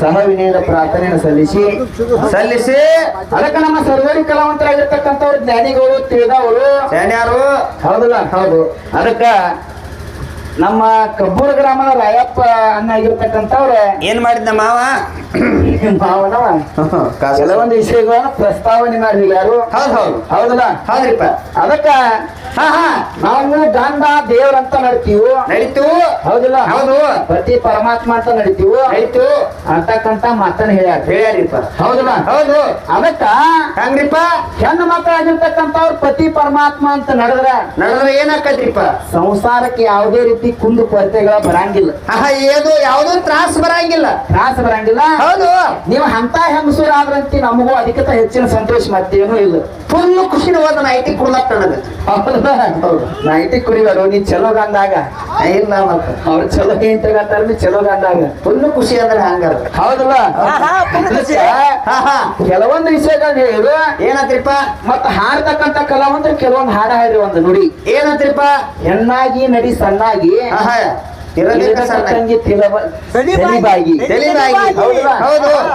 ಸಹ ವಿನಯದ ಪ್ರಾರ್ಥನೆಯನ್ನು ಸಲ್ಲಿಸಿ ಸಲ್ಲಿಸಿ. ಅದಕ್ಕೆ ನಮ್ಮ ಸರ್ವರಿ ಕಲಾವಂತರಾಗಿರ್ತಕ್ಕಂಥವ್ರು ಜ್ಞಾನಿಗಳು ತಿಳಿದವರು. ಜ್ಞಾನಿಯಾರು. ಹೌದಲ್ಲ? ಹೌದು. ಅದಕ್ಕ ನಮ್ಮ ಕಬ್ಬೂರು ಗ್ರಾಮದ ರಾಯಪ್ಪ ಅನ್ನ ಆಗಿರ್ತಕ್ಕಂಥವ್ರ ಏನ್ ಮಾಡಿದ್ನ ಮಾವ? ಕೆಲವೊಂದು ವಿಷಯಗಳನ್ನ ಪ್ರಸ್ತಾವನೆ ಮಾಡಿದ್ವಿ ಯಾರು? ಹೌದ್ ಹೌದು. ಹೌದಲ್ಲ? ಹೌದ್ರಿಪ್ಪ. ಅದಕ್ಕ ಹಾ ಹಾ ನಾವು ಗಂಡ ದೇವ್ರಂತ ನಡಿತೀವಿ. ನಡೀತು. ಹೌದಿಲ್ಲ? ಹೌದು. ಪ್ರತಿ ಪರಮಾತ್ಮ ಅಂತ ನಡಿತೀವಿ. ನಡೀತು. ಅಂತಕ್ಕಂತ ಮಾತನ್ನ ಹೇಳ್ಯಾರ ಹೇಳ್ಯಾರಿಪ್ಪ. ಹೌದಲ್ಲ? ಹೌದು. ಅದಕ್ಕ ಹಂಗ್ರಿಪ್ಪ? ಹೆಣ್ಣು ಮಕ್ಕಳಾಗಿರ್ತಕ್ಕಂಥವ್ರು ಪ್ರತಿ ಪರಮಾತ್ಮ ಅಂತ ನಡೆದ್ರ ನಡೆದ್ರೆ ಏನಾಕತ್ರಿಪ್ಪ? ಸಂಸಾರಕ್ಕೆ ಯಾವುದೇ ರೀತಿ ಕುಂದು ಕೊರತೆಗಳ ಬರಂಗಿಲ್ಲ. ಆಹಾ ಏನು ಯಾವ್ದು ತ್ರಾಸ ಬರಂಗಿಲ್ಲ. ತ್ರಾಸ ಬರಂಗಿಲ್ಲ. ಹೌದು ನೀವು ಅಂತ ಹೆಂಗಸೂರ ಆದ್ರಂತಿ ನಮಗೂ ಅದಕ್ಕಿಂತ ಹೆಚ್ಚಿನ ಸಂತೋಷ ಮತ್ತೇನು ಇಲ್ಲ. ಫುಲ್ ಖುಷಿನ ಹೋದ? ನೈಟಿ ಕುಡ್ಲಕ್ ನನಗೆ ನೈಟಿ ಕುಡಿಬಾರು ನೀ ಚಲೋ ಗಂದಾಗ ಇಲ್ಲ ಮತ್ತ? ಅವ್ರು ಚಲೋ ಏನ್ ತಗತ್ತಾರ ನೀ ಚಲೋ ಗಂದಾಗ ಫುಲ್ ಖುಷಿ ಅಂದ್ರೆ ಹಂಗಾರ. ಹೌದಲ್ಲ? ಕೆಲವೊಂದು ವಿಷಯಗಳನ್ನ ಹೇಳಿದ್ರು ಏನಂತ್ರಿಪ್ಪ? ಮತ್ತ ಹಾಡ್ತಕ್ಕಂತ ಕಲಾವಂದ್ರೆ ಕೆಲವೊಂದು ಹಾಡ ಹೇಳಿ ಒಂದು ನುಡಿ. ಏನಂತ್ರಿಪ್ಪ? ಹೆಣ್ಣಾಗಿ ನಡಿ ಸಣ್ಣಾಗಿ.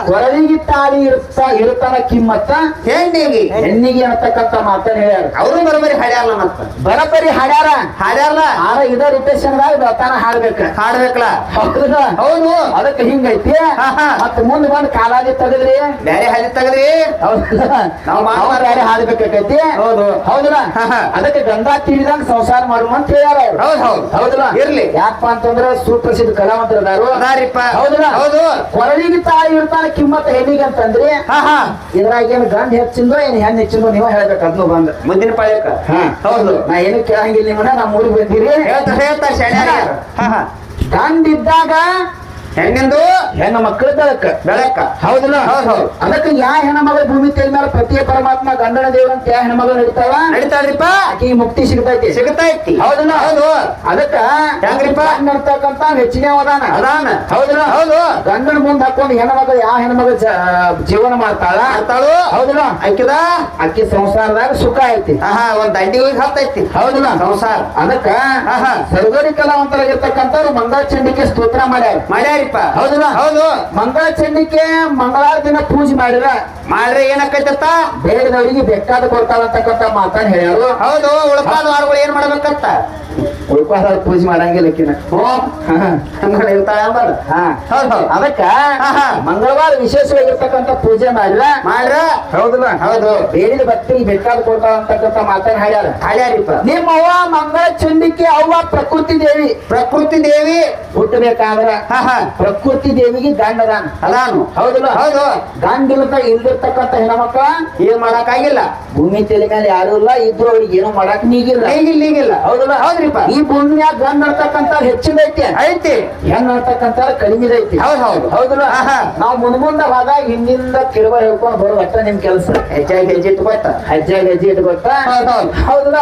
ಕೊರಳಿಗೆ ತಾಳಿ ಇರುತ್ತ ಇರುತ್ತಾನ ಕಿಮ್ಮತ್ತ? ಹೆಣ್ಣಿಗೆ. ಹೆಣ್ಣಿಗೆ ಅನ್ನತಕ್ಕಂತ ಮಾತನ್ನ ಹೇಳ್ಯಾರ. ಅವರು ಬರಬರಿ ಹಾಡ್ಯಾರಲ್ಲ ಮತ್ತ? ಬರಬರಿ ಹಾಡ್ಯಾರ? ಹಾಡ್ಯಾರಲ್ಲ? ಆರ ಇದ ರಿಟೇಷನ್ದಾಗ ಬರ್ತಾನ ಹಾಡ್ಬೇಕ. ಹಾಡ್ಬೇಕಲ್ಲ? ಹೌದಲ್ಲ? ಹೌದು. ಅದಕ್ಕೆ ಹಿಂಗೈತಿ. ಮತ್ತ ಮುಂದ್ ಬಂದ್ ಕಾಲಾಗಿ ತೆಗದ್ರಿ? ಬ್ಯಾರೆ ಹಾದಿ ತೆಗದ್ರಿ? ನಾವ್ ಬ್ಯಾರೆ ಹಾಡ್ಬೇಕಾಕೈತಿ ಹೌದು. ಹೌದಲ್ಲ. ಅದಕ್ಕೆ ಗಂಧ ತಿಳಿದಂಗ ಸಂಸಾರ ಮಾಡುವಂತ ಹೇಳ್ಯಾರ ಹೌದು ಹೌದು. ಹೌದ್? ಹೌದಲ್ಲ ಇರ್ಲಿ. ಯಾಕಪ್ಪ ಅಂತಂದ್ರ ಸುಪ್ರಸಿದ್ಧ ಕಲಾವಂತರದಾರು ಅದಾರಿಪ್ಪ. ಹೌದಲ್ಲ? ಹೌದು. ಕೊರಳಿಗೆ ತಾಯಿ ಇರ್ತಾನೆ ಕಿಮ್ಮತ್ತ ಹೆಣ್ಣಿಗೆ ಅಂತಂದ್ರಿ ಹಾ ಹಾ. ಇದ್ರಾಗ ಏನ್ ಗಂಡ ಹೆಚ್ಚಿಂದೋ ಏನ್ ಹೆಣ್ಣು ಹೆಚ್ಚಿಂದೋ ನೀವು ಹೇಳ್ಬೇಕು ಅದ್ನು ಬಂದ. ಮುಂದಿನ ಪಾಳ್ಯಕ್ಕ. ಹೌದು. ನಾ ಏನು ಕೇಳಂಗಿಲ್ಲ ನಿಮ್ಮನ್ನ ನಮ್ಮ ಊರಿಗೆ ಬಂದಿರಿ. ಹೇಳ್ತಾರ ಹೇಳ್ತಾರೆ ಗಂಡ ಇದ್ದಾಗ ಹೆಣ್ಣಿಂದು ಹೆಣ್ಣು ಮಕ್ಕಳ ಬೆಳಕ ಬೆಳಕ. ಹೌದಲ್ಲ? ಹೌದ್. ಅದಕ್ಕೆ ಯಾ ಹೆಣ್ಮಗಳ ಭೂಮಿ ತೇಲ್ ಮೇಲೆ ಪ್ರತಿ ಪರಮಾತ್ಮ ಗಂಡನ ದೇವ್ರ ಅಂತ ಯಾ ಹೆಣ್ಮಗಳು ನಡೀತಾವ? ನಡೀತಾಳ್ರಿಪ್ಪ ಆಕಿಗೆ ಮುಕ್ತಿ ಸಿಗ್ತೈತಿ. ಸಿಗತೈತಿ. ಹೌದಲ್ಲ? ಹೌದು. ಅದಕ್ಕ ಹೆಂಗ್ರಿಪ್ಪ? ನಡ್ತಕ್ಕಂತ ಹೆಚ್ಚಿಗೆ ಅದಾನ ಅದಾನ. ಹೌದಲ್ಲ? ಹೌದು. ಗಂಡನ ಮುಂದೆ ಹಾಕೊಂಡು ಹೆಣ್ಮಗಳು ಯಾವ ಹೆಣ್ಮಗಳು ಜೀವನ ಮಾಡ್ತಾಳ? ಮಾಡ್ತಾಳು. ಹೌದಲ್ಲ? ಅಕ್ಕಿದ ಅಕ್ಕಿ ಸಂಸಾರದಾಗ ಸುಖ ಐತಿ. ಆಹಾ ಒಂದ್ ದಂಡಿ ಹೋಗಿ ಹತ್ತೈತಿ. ಹೌದಲ್ಲ? ಸಂಸಾರ. ಅದಕ್ಕ ಆಹಾ. ಸರ್ಗೋರಿ ಕಲಾವಂತರಾಗಿರ್ತಕ್ಕಂಥವ್ರು ಮಂಗಳ ಚಂಡಿಕೆ ಸ್ತೋತ್ರ ಮಾಡ್ಯಾರ. ಹೌದಲ್ಲ? ಹೌದು. ಮಂಗಳ ಚಂಡಿಕೆ ಮಂಗಳವಾರ ದಿನ ಪೂಜೆ ಮಾಡಿದ ಮಾಡ್ರೆ ಏನಾಕೈತತ್ತ ಬೇರೆದವರಿಗೆ ಬೇಕಾದ ಕೊಡ್ತಾಳಂತಕ್ಕಂಥ ಮಾತಾಡ್ ಹೇಳ್ಯಾರು. ಹೌದು ಉಳ್ಕಾದ ವಾರಗಳು ಏನ್ ಮಾಡ್ಬೇಕಂತ ಉಳ್ಕಾದ ಪೂಜೆ ಮಾಡಂಗಿಲ್ಲ ಕಿನ ಇರ್ತಾಳ ಹೌದ್ ಅದಕ್ಕ. ಮಂಗಳವಾರ ವಿಶೇಷವಾಗಿರ್ತಕ್ಕಂತ ಪೂಜೆ ಮಾಡಿದ ಮಾಡ್ರ? ಹೌದಲ್ಲ? ಹೌದು. ಬೇಡಿದ ಭಕ್ತಿಗೆ ಬೇಕಾದ ಕೊಡ್ತಾಳಂತಕ್ಕಂಥ ಮಾತಾಡ್ ಹೇಳ್ಯಾರ. ಹಾಡ್ಯಾರಿಪ್ಪ ನಿಮ್ಮ ಅವ್ವ ಮಂಗಳ ಚಂಡಿಕೆ ಅವ್ವ ಪ್ರಕೃತಿ ದೇವಿ. ಪ್ರಕೃತಿ ದೇವಿ. ಹುಟ್ಟಬೇಕಾದ್ರ ಹಾ ಹಾ. ಪ್ರಕೃತಿ ದೇವಿಗೆ ಗಂಡ ಅದಾನ ಹೌದಲ್ಲ? ಹೌದು. ಗಂಡ ಇಲ್ಲದ ಇಲ್ದಿರ್ತಕ್ಕಂಥ ಹೆಣ್ಮಕ್ಳ ಏನ್ ಮಾಡಕ್ಕಾಗಿಲ್ಲ. ಭೂಮಿ ತಲೆ ಮೇಲೆ ಯಾರು ಇಲ್ಲ ಇದ್ರು ಅವ್ರಿಗೆ ಏನು ಮಾಡಕ್ ನೀಗಿಲ್ಲ. ಈಗಿಲ್ಲ ಈಗಿಲ್ಲ ಹೌದಲ್ಲ? ಹೌದ್ರಿಪ್ಪ. ಈ ಭೂಮಿಯಾಗ ಗಂಡ ನಡ್ತಕ್ಕಂಥ ಹೆಚ್ಚಿನೈತಿ ಐತಿ. ಹೆಣ್ ನಡ್ತಕ್ಕಂಥ ಕಡಿಮೆದೈತಿ ಹೌದ್ ಹೌದು. ಹೌದಲ್ಲ. ನಾವು ಮುಂದ ಮುಂದ ಹೋದಾಗ ಹಿಂದಿಂದ ಕಿರುವ ಹೇಳ್ಕೊಂಡು ಬರೋ ಅಷ್ಟ ನಿಮ್ ಕೆಲಸ. ಹೆಚ್ಚಾಗಿ ಹೆಜ್ಜೆ ಇಟ್ಕೊತ ಹೆಜ್ಜಾಗಿ ಹೆಜ್ಜೆ ಇಟ್ಕೊತ ಹೌದ್ ಹೌದ್. ಹೌದಲ್ಲ.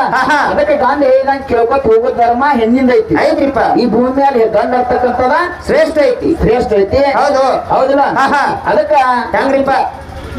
ಅದಕ್ಕೆ ಗಂಡ ಹೇಳಿದಂಗೆ ಕೇಳ್ಕೊತ ಹೋಗೋ ಧರ್ಮ ಹೆಣ್ಣಿಂದ ಐತಿ. ಐತ್ರಿಪ್ಪ. ಈ ಭೂಮಿ ಮೇಲೆ ಗಂಡ ನಡ್ತಕ್ಕಂಥದ ಶ್ರೇಷ್ಠ ಐತಿ. ಶ್ರೇಷ್ಠ ಐತಿ? ಹೌದು. ಹೌದಲ್ಲ. ಅದಕ್ಕ ಹೆಂಗ್ರಿಪ್ಪ.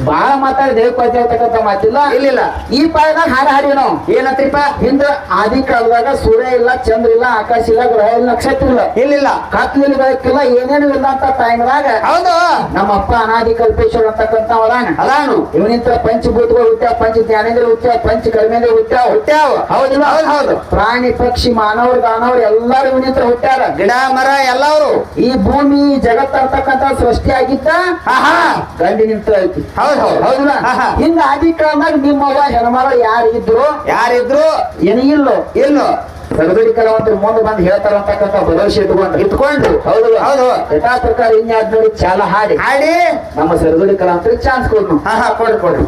ಬಾಳ ಮಾತಾಡಿ ದೇವ್ ಕೊಚ್ಚಿರ್ತಕ್ಕಂಥ ಮಾತಿಲ್ಲ. ಇಲ್ಲಿಲ್ಲ ಈ ಪಾಯದಾಗ ಹಾರ ಹಾಡಿ ನಾವು ಏನತ್ರಿಪ್ಪ? ಹಿಂದ ಆದಿ ಕಾಲದಾಗ ಸೂರ್ಯ ಇಲ್ಲ ಚಂದ್ರ ಇಲ್ಲ ಆಕಾಶ ಇಲ್ಲ ಗ್ರಹ ಇಲ್ಲ ನಕ್ಷತ್ರ ಇಲ್ಲ. ಇಲ್ಲಿಲ್ಲ ಕತ್ಲಿಲ್ಲ ಬೆಳಕಿಲ್ಲ ಏನೇನು ಇಲ್ಲ ಅಂತ ಟೈಮ್ದಾಗ ಹೌದು. ನಮ್ಮ ಅಪ್ಪ ಅನಾದಿ ಕಲ್ಪೇಶ್ವರ ಅಂತಕ್ಕಂಥ ಅದಾನ ಅದಾನು ಇವನಿಂತ ಪಂಚಭೂತಗಳು ಹುಟ್ಟ್ಯಾವ ಪಂಚ ಜ್ಞಾನೇಂದ್ರ ಹುಟ್ಟ್ಯಾವ ಪಂಚ ಕರ್ಮೇಂದ್ರ ಹುಟ್ಟ್ಯಾವ. ಹುಟ್ಟ್ಯಾವ. ಹೌದಿಲ್ಲ ಹೌದು ಹೌದು. ಪ್ರಾಣಿ ಪಕ್ಷಿ ಮಾನವರು ದಾನವರು ಎಲ್ಲಾರು ಇವನಿಂತ ಹುಟ್ಟ್ಯಾರ. ಗಿಡ ಮರ ಎಲ್ಲವರು. ಈ ಭೂಮಿ ಜಗತ್ತ ಅಂತಕ್ಕಂಥ ಸೃಷ್ಟಿ ಗಂಡಿ ನಿಂತ ಐತಿ. ಹೌದಿಲ್ಲ. ಹಿಂಗ ಆದಿ ಕಾಲದಾಗ ನಿಮ್ಮವ್ವ ಹೆಣ್ಮಳ ಯಾರು ಇದ್ರು ಯಾರಿದ್ರು? ಏನಿಲ್ಲೋ ಇಲ್ಲೋ? ಸರದಡಿ ಕಲಾವಂತರು ಮುಂದೆ ಬಂದು ಹೇಳ್ತಾರ ಅಂತಕ್ಕಂಥ ಭರವಸೆ ಇಟ್ಕೊಂಡು ಇಟ್ಕೊಂಡು ಹೌದಲ್ಲ ಹೌದು. ಯಥಾ ಪ್ರಕಾರ ಇನ್ಯಾದ್ ನೋಡಿ ಚಾಲ ಹಾಡಿ. ಹಾಡಿ. ನಮ್ಮ ಸರದಡಿ ಕಲಾವಂತರಿಗೆ ಚಾನ್ಸ್ ಕೊಡ್ನು. ಹಾ ಹಾ ಕೊಡ್ರಿ ಕೊಡ್ರಿ.